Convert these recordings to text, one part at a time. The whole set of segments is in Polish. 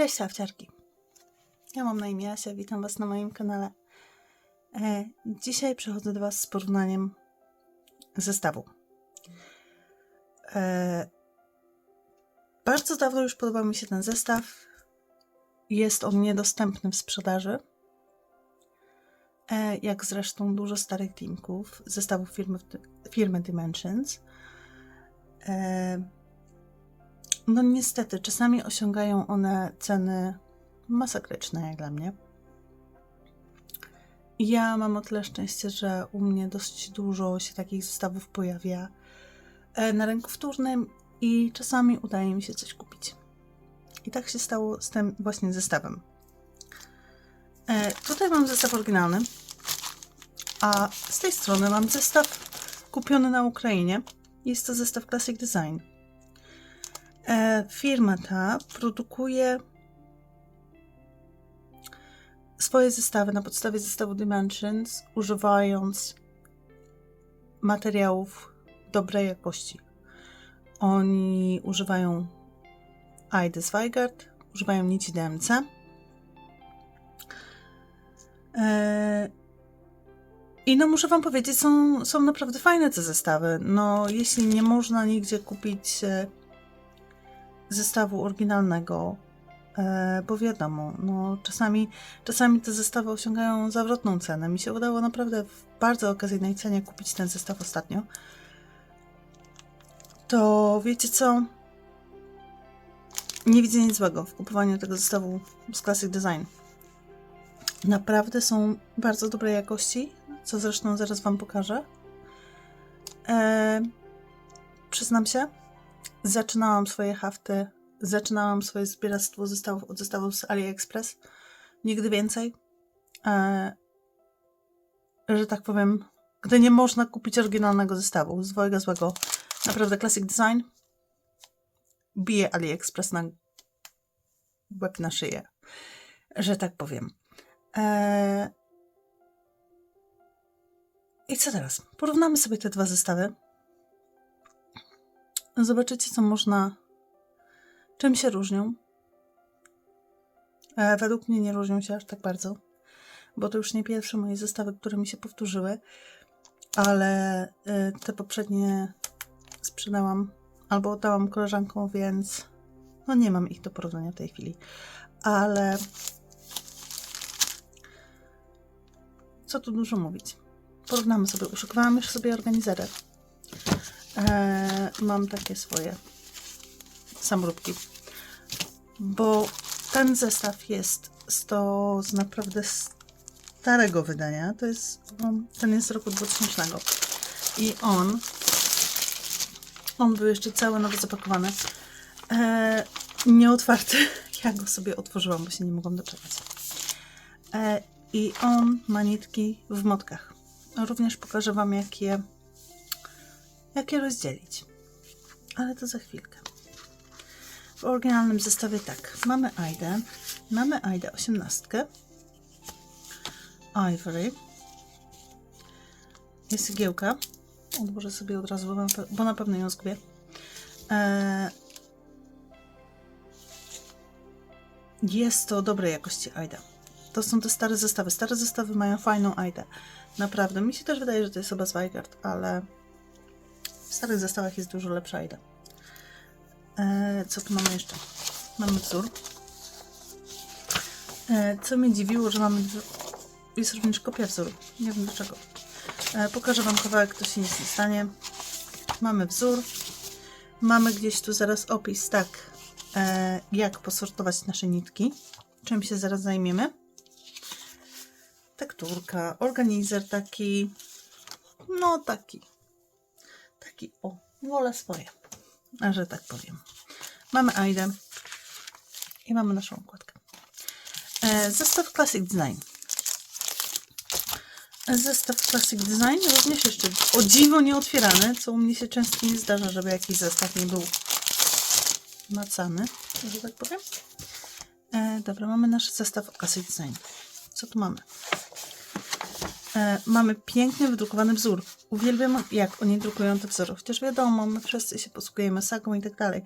Cześć szafciarki. Ja mam na imię Asia, witam Was na moim kanale. E, dzisiaj przychodzę do Was z porównaniem zestawu. E, bardzo dawno już podobał mi się ten zestaw. Jest on niedostępny w sprzedaży. E, jak zresztą dużo starych teamków, zestawów firmy, firmy Dimensions. E, no niestety, czasami osiągają one ceny masakryczne, jak dla mnie. Ja mam o tyle szczęście, że u mnie dość dużo się takich zestawów pojawia e, na rynku wtórnym i czasami udaje mi się coś kupić. I tak się stało z tym właśnie zestawem. E, tutaj mam zestaw oryginalny, a z tej strony mam zestaw kupiony na Ukrainie. Jest to zestaw Classic Design. E, firma ta produkuje swoje zestawy na podstawie zestawu Dimensions, używając materiałów dobrej jakości. Oni używają Aide Zweigart, używają nici DMC. E, I no muszę Wam powiedzieć, są, są naprawdę fajne te zestawy. No jeśli nie można nigdzie kupić e, zestawu oryginalnego, e, bo wiadomo, no czasami, czasami te zestawy osiągają zawrotną cenę. Mi się udało naprawdę w bardzo okazyjnej cenie kupić ten zestaw ostatnio. To wiecie co? Nie widzę nic złego w kupowaniu tego zestawu z Classic Design. Naprawdę są bardzo dobrej jakości, co zresztą zaraz Wam pokażę. E, przyznam się, zaczynałam swoje hafty, zaczynałam swoje zbieractwo zestawów od zestawów z AliExpress. Nigdy więcej. E, że tak powiem, gdy nie można kupić oryginalnego zestawu, zwojego złego, naprawdę classic design, bije AliExpress na łeb na szyję, że tak powiem. E, I co teraz? Porównamy sobie te dwa zestawy. Zobaczycie, co można. Czym się różnią. E, według mnie nie różnią się aż tak bardzo, bo to już nie pierwsze moje zestawy, które mi się powtórzyły, ale e, te poprzednie sprzedałam albo oddałam koleżankom, więc no nie mam ich do porównania w tej chwili. Ale co tu dużo mówić? Porównamy sobie. Uszykowałam już sobie organizery. E, mam takie swoje samróbki. Bo ten zestaw jest z to z naprawdę starego wydania. To jest, no, ten jest z roku 2000. I on, on był jeszcze cały nowy zapakowany. E, nieotwarty. Ja go sobie otworzyłam, bo się nie mogłam doczekać. E, I on ma nitki w motkach. Również pokażę Wam, jak je, jak je rozdzielić. Ale to za chwilkę. W oryginalnym zestawie tak. Mamy Aidę. Mamy Aidę 18. Ivory. Jest igiełka. Odłożę sobie od razu, bo na, pewno ją zgubię. Eee, jest to dobrej jakości Aida. To są te stare zestawy. Stare zestawy mają fajną Aidę. Naprawdę. Mi się też wydaje, że to jest chyba Zweigart, ale w starych zestawach jest dużo lepsza Aida. E, co tu mamy jeszcze? Mamy wzór. E, co mnie dziwiło, że mamy. dwa- Jest również kopia wzoru. Nie wiem dlaczego. E, pokażę Wam kawałek, to się nic nie stanie. Mamy wzór. Mamy gdzieś tu zaraz opis, tak, e, jak posortować nasze nitki. Czym się zaraz zajmiemy. Tekturka, organizer taki. No taki. Taki, o, wolę swoje a że tak powiem. Mamy Aidę i mamy naszą układkę. E, zestaw Classic Design. E, Zestaw Classic Design również jeszcze o dziwo nieotwierany, co u mnie się często nie zdarza, żeby jakiś zestaw nie był macany, że tak powiem. E, dobra, mamy nasz zestaw Classic Design. Co tu mamy? E, mamy pięknie wydrukowany wzór. Uwielbiam, jak oni drukują te wzory. Chociaż wiadomo, my wszyscy się posługujemy sagą i tak dalej.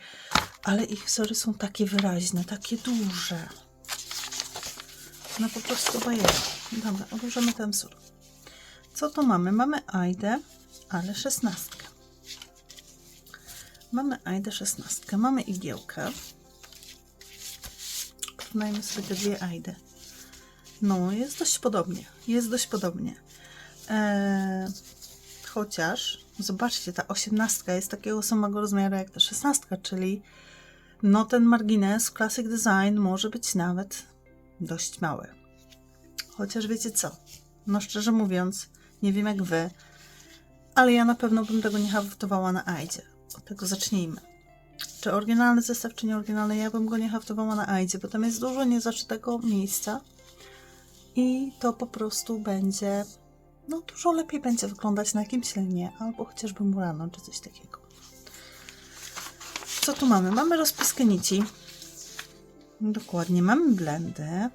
Ale ich wzory są takie wyraźne, takie duże. No po prostu bajery. Dobra, odłożymy ten wzór. Co tu mamy? Mamy Aidę, ale szesnastkę. Mamy Aidę szesnastkę. Mamy igiełkę. Porównajmy sobie te dwie Aidy. No, jest dość podobnie. Jest dość podobnie. Eee, chociaż, zobaczcie, ta osiemnastka jest takiego samego rozmiaru jak ta szesnastka, czyli no ten margines Classic Design może być nawet dość mały. Chociaż wiecie co? No szczerze mówiąc, nie wiem jak wy, ale ja na pewno bym tego nie haftowała na Aidzie. Od tego zacznijmy. Czy oryginalny zestaw, czy nieoryginalny, ja bym go nie haftowała na Aidzie, bo tam jest dużo niezaczytego miejsca i to po prostu będzie, no dużo lepiej będzie wyglądać na jakimś lnie, albo chociażby murano, czy coś takiego. Co tu mamy? Mamy rozpiskę nici. Dokładnie, mamy blendy,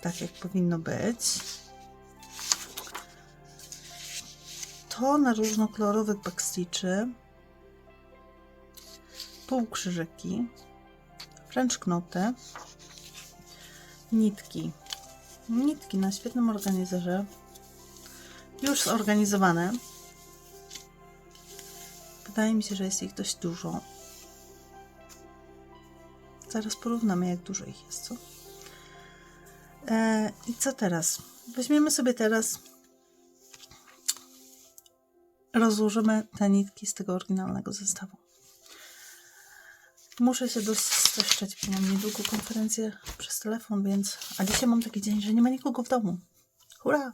tak jak powinno być. To na różnokolorowych backstitchy. Półkrzyżyki. French knoty. Nitki. Nitki na świetnym organizerze. Już zorganizowane. Wydaje mi się, że jest ich dość dużo. Zaraz porównamy, jak dużo ich jest, co? E, I co teraz? Weźmiemy sobie teraz, rozłożymy te nitki z tego oryginalnego zestawu. Muszę się dosteszczać, bo mam niedługo konferencję przez telefon, więc... A dzisiaj mam taki dzień, że nie ma nikogo w domu. Hurra!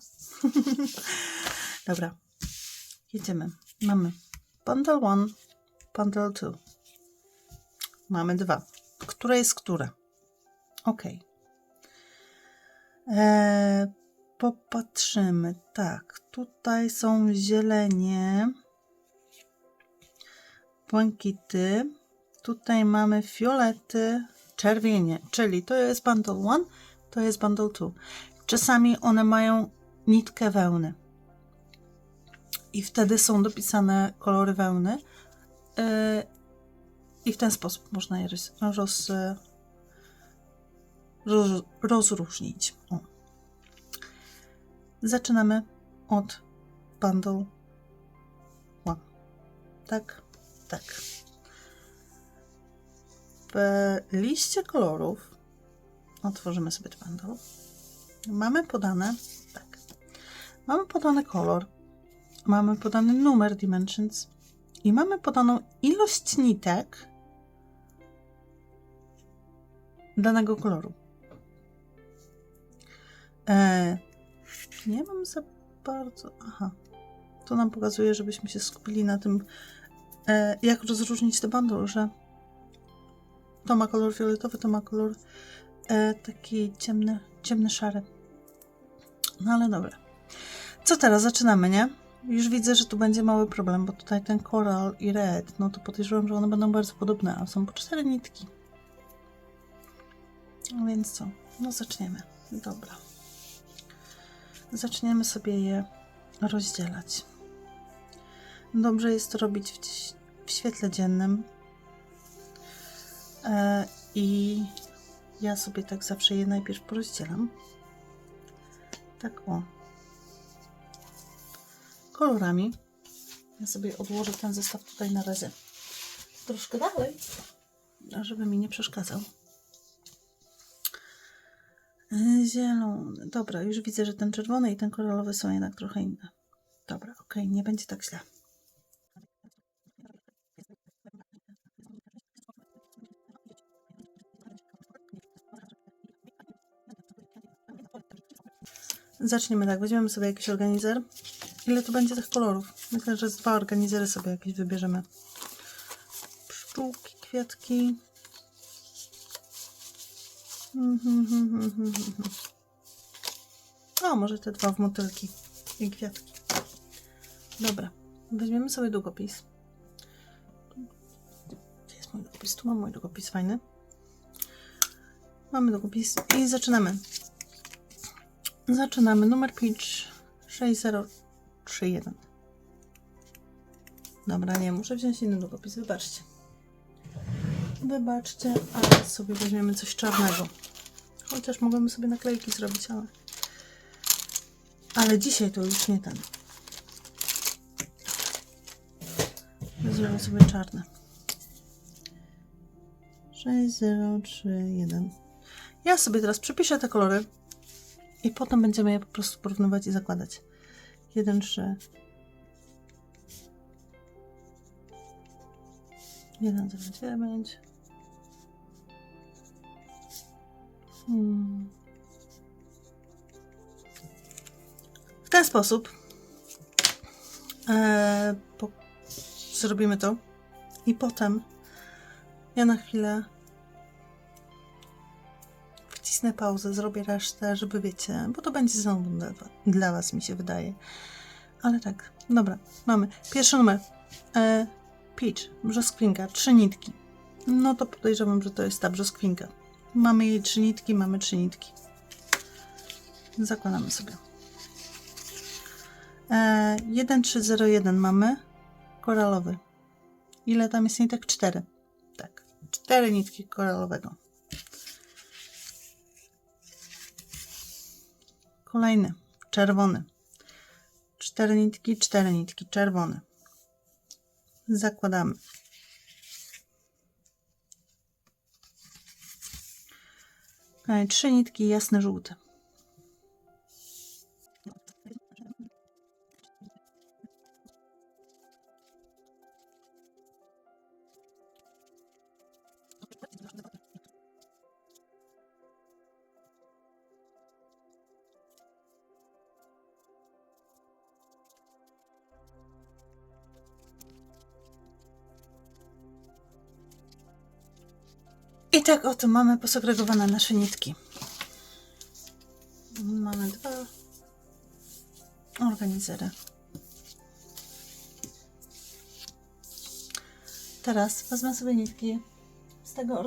Dobra, jedziemy. Mamy bundle one, bundle two. Mamy dwa. Które jest które? Ok. Eee, popatrzymy. Tak, tutaj są zielenie, błękity. Tutaj mamy fiolety, czerwienie, czyli to jest bundle one, to jest bundle two. Czasami one mają nitkę wełny. I wtedy są dopisane kolory wełny. Yy, I w ten sposób można je roz, roz, roz, rozróżnić. O. Zaczynamy od bundle one. Tak, tak. W liście kolorów otworzymy sobie ten bundle. Mamy podane tak. Mamy podany kolor, mamy podany numer dimensions i mamy podaną ilość nitek danego koloru. E, nie mam za bardzo. Aha. To nam pokazuje, żebyśmy się skupili na tym, e, jak rozróżnić te bundle, że to ma kolor fioletowy, to ma kolor e, taki ciemny, ciemny szary. No ale dobra. Co teraz? Zaczynamy, nie? Już widzę, że tu będzie mały problem, bo tutaj ten koral i red, no to podejrzewam, że one będą bardzo podobne, a są po cztery nitki. Więc co? No zaczniemy. Dobra. Zaczniemy sobie je rozdzielać. Dobrze jest to robić w, w świetle dziennym. E, I ja sobie tak zawsze je najpierw porozdzielam. Tak o. Kolorami. Ja sobie odłożę ten zestaw tutaj na razie troszkę dalej, żeby mi nie przeszkadzał. E, Zielony. Dobra, już widzę, że ten czerwony i ten koralowy są jednak trochę inne. Dobra, ok, nie będzie tak źle. Zaczniemy tak, weźmiemy sobie jakiś organizer. Ile tu będzie tych kolorów? Myślę, że z dwa organizery sobie jakieś wybierzemy. Pszczółki, kwiatki. Mhm, O, może te dwa w motylki i kwiatki. Dobra, weźmiemy sobie długopis. Gdzie jest mój długopis? Tu mam mój długopis fajny. Mamy długopis i zaczynamy. Zaczynamy. Numer pitch 6031. Dobra, nie, muszę wziąć inny długopis, wybaczcie. Wybaczcie, ale sobie weźmiemy coś czarnego. Chociaż mogłabym sobie naklejki zrobić, ale... Ale dzisiaj to już nie ten. Weźmiemy sobie czarne. 6031. Ja sobie teraz przepiszę te kolory i potem będziemy je po prostu porównywać i zakładać. 1, 3. 1, 0, 9. Hmm. W ten sposób e, po, zrobimy to i potem ja na chwilę wcisnę pauzę, zrobię resztę, żeby wiecie, bo to będzie znowu dla, dla Was, mi się wydaje. Ale tak, dobra, mamy pierwszy numer. E, Peach, brzoskwinka, trzy nitki. No to podejrzewam, że to jest ta brzoskwinka. Mamy jej trzy nitki, mamy trzy nitki. Zakładamy sobie. E, 1301 mamy koralowy. Ile tam jest nitek? Cztery. Tak, cztery nitki koralowego. Kolejny, czerwony. Cztery nitki, cztery nitki, czerwony. Zakładamy. Trzy nitki, jasny żółty. I tak oto mamy posegregowane nasze nitki. Mamy dwa organizery. Teraz wezmę sobie nitki z tego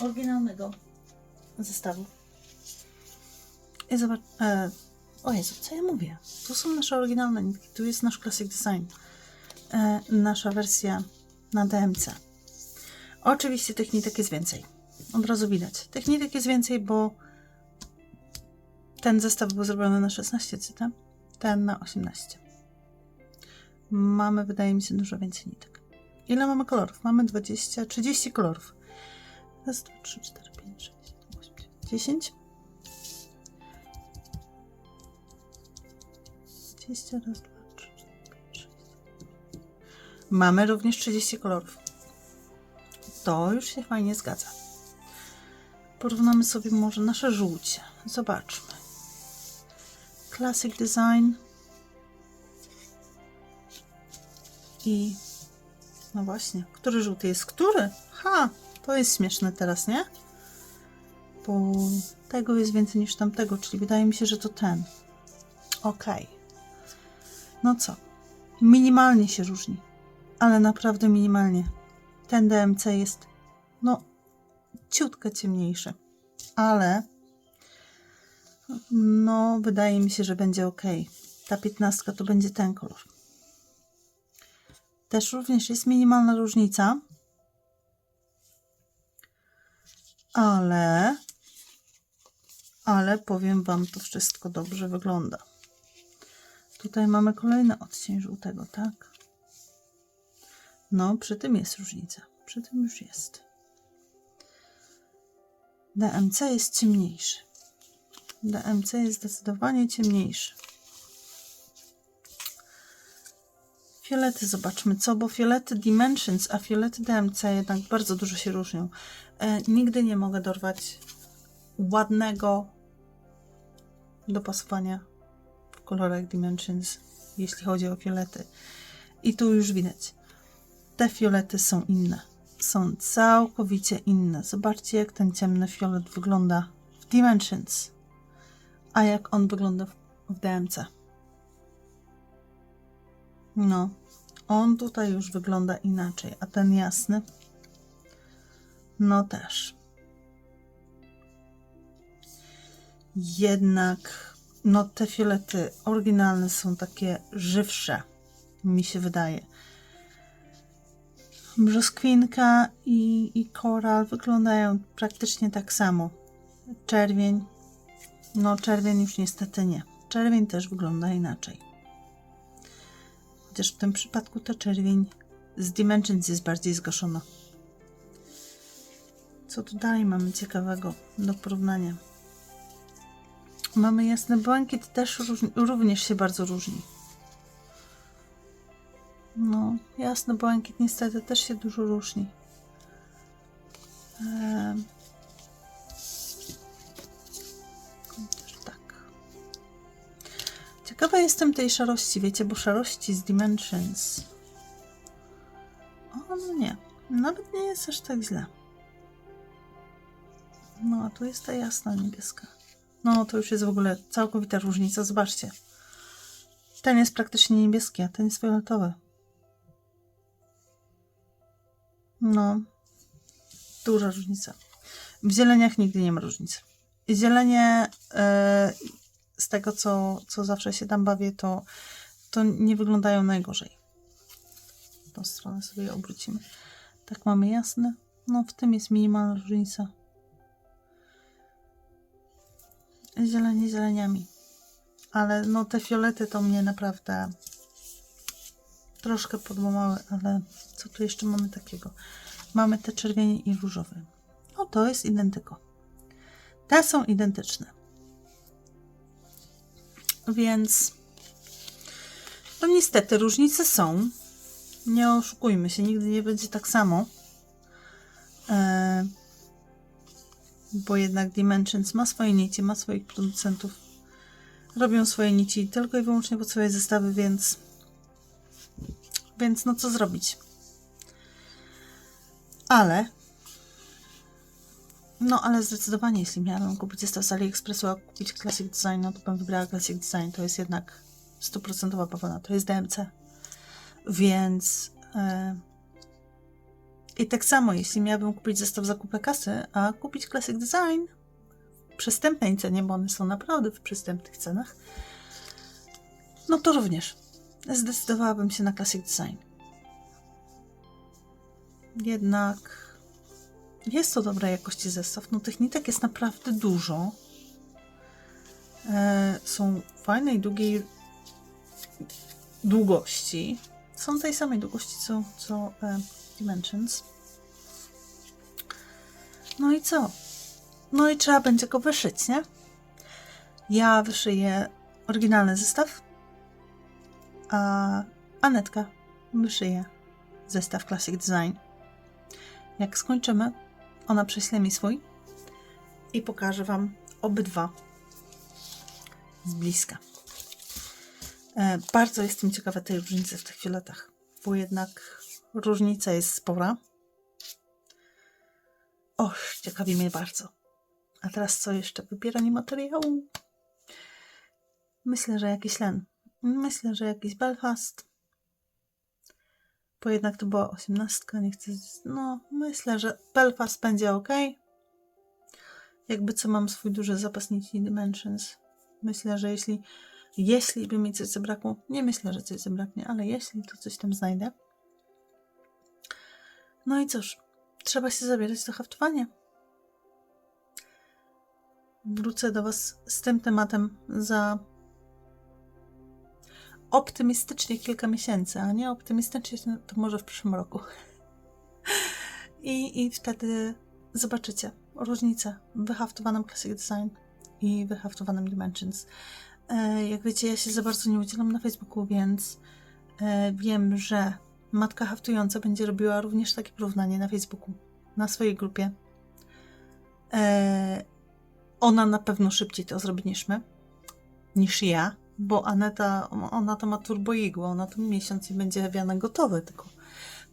oryginalnego zestawu. I zobacz. E, o Jezu, co ja mówię? Tu są nasze oryginalne nitki. Tu jest nasz Classic Design. E, nasza wersja na DMC. Oczywiście tych nitek jest więcej. Od razu widać. Tych nitek jest więcej, bo ten zestaw był zrobiony na 16 cyta, ten na 18. Mamy, wydaje mi się, dużo więcej nitek. Ile mamy kolorów? Mamy 20, 30 kolorów. Raz, dwa, trzy, cztery, pięć, sześć, siedem, osiem, dziewięć, dziesięć. 20, raz, dwa, trzy, cztery, pięć, sześć. Mamy również 30 kolorów. To już się fajnie zgadza. Porównamy sobie może nasze żółcie. Zobaczmy. Classic Design i no właśnie, który żółty jest który? Ha, to jest śmieszne teraz, nie? Bo tego jest więcej niż tamtego, czyli wydaje mi się, że to ten. Okej. No co? Minimalnie się różni, ale naprawdę minimalnie. Ten DMC jest no ciutkę ciemniejszy, ale no wydaje mi się, że będzie ok. Ta piętnastka to będzie ten kolor. Też również jest minimalna różnica, ale ale powiem Wam, to wszystko dobrze wygląda. Tutaj mamy kolejny odcień żółtego, tak? No, przy tym jest różnica. Przy tym już jest. DMC jest ciemniejszy. DMC jest zdecydowanie ciemniejszy. Fiolety zobaczmy co, bo fiolety Dimensions, a fiolety DMC jednak bardzo dużo się różnią. E, nigdy nie mogę dorwać ładnego dopasowania w kolorach Dimensions, jeśli chodzi o fiolety. I tu już widać. Te fiolety są inne. Są całkowicie inne. Zobaczcie, jak ten ciemny fiolet wygląda w Dimensions, a jak on wygląda w, DMC. No, on tutaj już wygląda inaczej, a ten jasny, no też. Jednak no te fiolety oryginalne są takie żywsze, mi się wydaje. Brzoskwinka i, i koral wyglądają praktycznie tak samo. Czerwień, no czerwień już niestety nie. Czerwień też wygląda inaczej. Chociaż w tym przypadku ta czerwień z Dimensions jest bardziej zgaszona. Co tu dalej mamy ciekawego do porównania? Mamy jasny błękit, też również się bardzo różni. No, jasny błękit niestety też się dużo różni. Ehm. Tak. Ciekawa jestem tej szarości, wiecie, bo szarości z Dimensions. O, no nie. Nawet nie jest aż tak źle. No, a tu jest ta jasna niebieska. No, to już jest w ogóle całkowita różnica. Zobaczcie. Ten jest praktycznie niebieski, a ten jest fioletowy. No, duża różnica. W zieleniach nigdy nie ma różnicy. Zielenie, e, z tego co, co zawsze się tam bawię, to, to nie wyglądają najgorzej. Tą stronę sobie obrócimy. Tak mamy jasne. No, w tym jest minimalna różnica. Zielenie zieleniami. Ale no te fiolety to mnie naprawdę troszkę podłamały, ale co tu jeszcze mamy takiego? Mamy te czerwienie i różowe. O, to jest identyko. Te są identyczne. Więc no niestety różnice są. Nie oszukujmy się, nigdy nie będzie tak samo. E, bo jednak Dimensions ma swoje nici, ma swoich producentów. Robią swoje nici tylko i wyłącznie pod swoje zestawy, więc więc no co zrobić? Ale no ale zdecydowanie jeśli miałabym kupić zestaw z AliExpressu, a kupić Classic Design, no to bym wybrała Classic Design. To jest jednak stuprocentowa bawełna, to jest DMC. Więc e, i tak samo, jeśli miałabym kupić zestaw zakupy kasy, a kupić Classic Design w przystępnej cenie, bo one są naprawdę w przystępnych cenach, no to również zdecydowałabym się na Classic Design. Jednak jest to dobrej jakości zestaw. No tych nitek jest naprawdę dużo. E, są fajnej, długiej długości. Są tej samej długości co, co e, Dimensions. No i co? No i trzeba będzie go wyszyć, nie? Ja wyszyję oryginalny zestaw, a Anetka wyszyje zestaw Classic Design. Jak skończymy, ona prześle mi swój i pokażę Wam obydwa z bliska. E, bardzo jestem ciekawa tej różnicy w tych fioletach, bo jednak różnica jest spora. Och, ciekawi mnie bardzo. A teraz co jeszcze? Wybieranie materiału. Myślę, że jakiś len. Myślę, że jakiś Belfast. Bo jednak to była osiemnastka, nie chcę... No, myślę, że Belfast będzie ok. Jakby co, mam swój duży zapas nici Dimensions. Myślę, że jeśli jeśli by mi coś zabrakło, nie myślę, że coś zabraknie, ale jeśli to coś tam znajdę. No i cóż, trzeba się zabierać do haftowania. Wrócę do Was z tym tematem za optymistycznie kilka miesięcy, a nie optymistycznie to może w przyszłym roku. I, i wtedy zobaczycie różnicę w wyhaftowanym Classic Design i wyhaftowanym Dimensions. E, jak wiecie, ja się za bardzo nie udzielam na Facebooku, więc e, wiem, że matka haftująca będzie robiła również takie porównanie na Facebooku, na swojej grupie. E, ona na pewno szybciej to zrobi niż my, niż ja, bo Aneta, ona to ma turboigłę, ona to miesiąc i będzie wiana gotowy, tylko,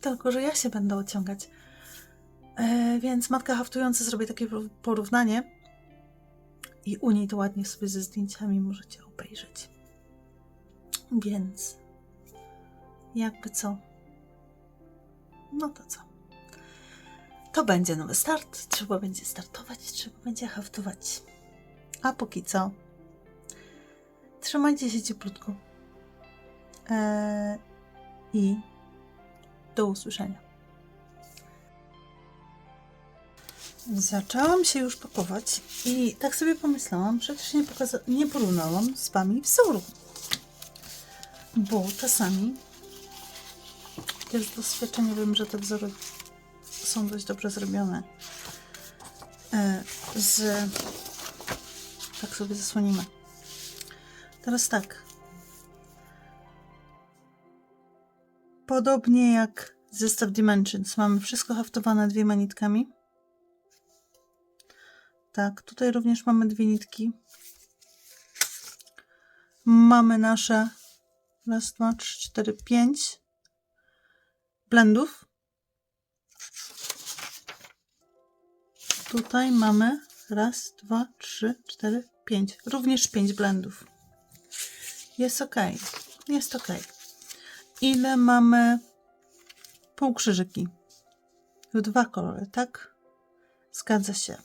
tylko że ja się będę ociągać. Więc matka haftująca zrobi takie porównanie i u niej to ładnie sobie ze zdjęciami możecie obejrzeć. Więc jakby co? No to co? To będzie nowy start, trzeba będzie startować, trzeba będzie haftować. A póki co, Trzymajcie się cieplutko. Eee, I do usłyszenia. Zaczęłam się już pakować i tak sobie pomyślałam, też nie, nie porównałam z Wami wzoru. Bo czasami też z doświadczenia wiem, że te wzory są dość dobrze zrobione. E, z... Tak sobie zasłonimy. Teraz tak. Podobnie jak zestaw Dimensions, mamy wszystko haftowane dwiema nitkami. Tak, tutaj również mamy dwie nitki. Mamy nasze raz, dwa, trzy, cztery, pięć blendów. Tutaj mamy raz, dwa, trzy, cztery, pięć. Również pięć blendów. Jest ok. Jest ok. Ile mamy półkrzyżyki? Dwa kolory, tak? Zgadza się.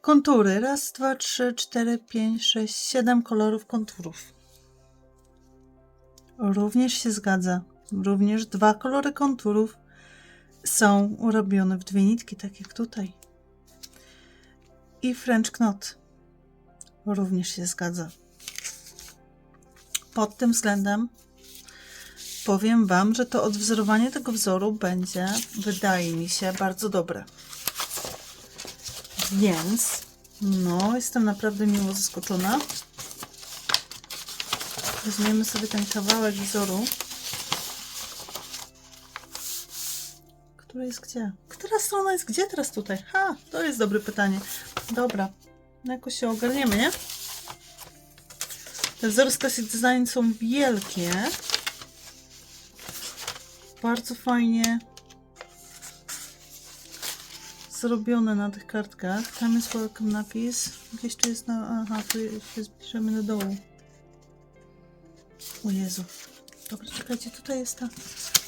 Kontury. Raz, dwa, trzy, cztery, pięć, sześć, siedem kolorów konturów. Również się zgadza. Również dwa kolory konturów są urobione w dwie nitki, tak jak tutaj. I French Knot również się zgadza. Pod tym względem powiem Wam, że to odwzorowanie tego wzoru będzie, wydaje mi się, bardzo dobre. Więc, no, jestem naprawdę miło zaskoczona. Weźmiemy sobie ten kawałek wzoru. Która jest gdzie? Która strona jest gdzie teraz tutaj? Ha, to jest dobre pytanie. Dobra, no jakoś się ogarniemy, nie? Te wzory Design są wielkie. Bardzo fajnie zrobione na tych kartkach. Tam jest welcome napis. Gdzieś tu jest na... Aha, tu się zbliżamy do dołu. O Jezu. Dobra, czekajcie, tutaj jest ta...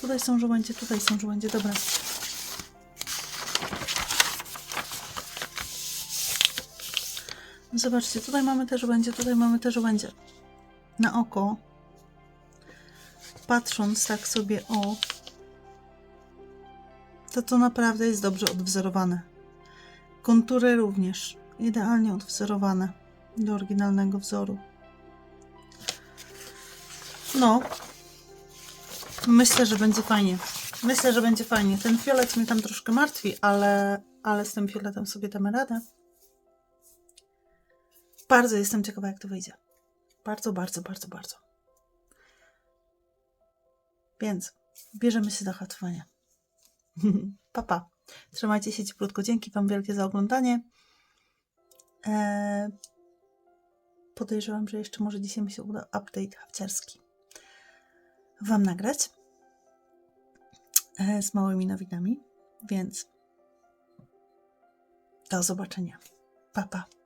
Tutaj są żołędzie, tutaj są żołędzie, dobra. Zobaczcie, tutaj mamy te żołędzie, tutaj mamy te żołędzie. Na oko, patrząc tak sobie o, to to naprawdę jest dobrze odwzorowane. Kontury również idealnie odwzorowane do oryginalnego wzoru. No, myślę, że będzie fajnie. Myślę, że będzie fajnie. Ten fiolet mnie tam troszkę martwi, ale, ale z tym fioletem sobie damy radę. Bardzo jestem ciekawa, jak to wyjdzie. Bardzo, bardzo, bardzo, bardzo. Więc bierzemy się do haftowania. Papa. Pa. Trzymajcie się cieplutko. Dzięki Wam wielkie za oglądanie. Eee, podejrzewam, że jeszcze może dzisiaj mi się uda update hafciarski Wam nagrać e, z małymi nowinami, więc do zobaczenia. Papa. Pa.